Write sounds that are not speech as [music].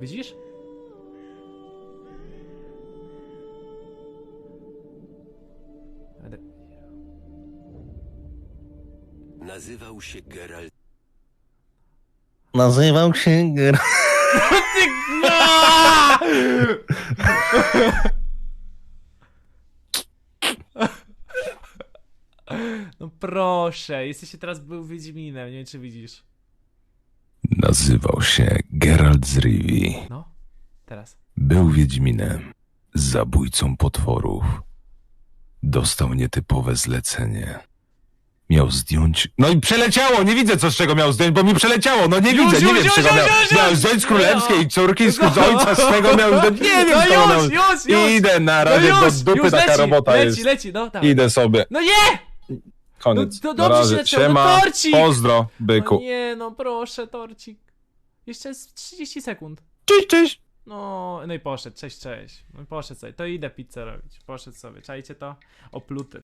Widzisz? Nazywał się Geralt. Nazywał się Ger... [laughs] Ty... No! No proszę, jesteście teraz był Wiedźminem, nie wiem czy widzisz. Nazywał się Geralt z Rivii. No, teraz. Był Wiedźminem, zabójcą potworów. Dostał nietypowe zlecenie. Miał zdjąć. No i przeleciało! Nie widzę, co z czego miał zdjąć, bo mi przeleciało! No nie widzę, nie wiem, z czego miał. Miał zdjąć z królewskiej córki, z No. z ojca swego miał zdjąć. Nie wiem, No czego miał. Idę na No razie do dupy taka leci, robota leci, jest. leci, no dawaj. Idę sobie. No nie! Koniec. No, no na dobrze razie. się no Siema. torcik! Pozdro, No byku. nie, no proszę, torcik. Jeszcze z 30 sekund. Cześć, cześć. No, no i poszedł, cześć, cześć. No i poszedł sobie, to idę pizzę robić. Poszedł sobie, czajcie to? Opluty.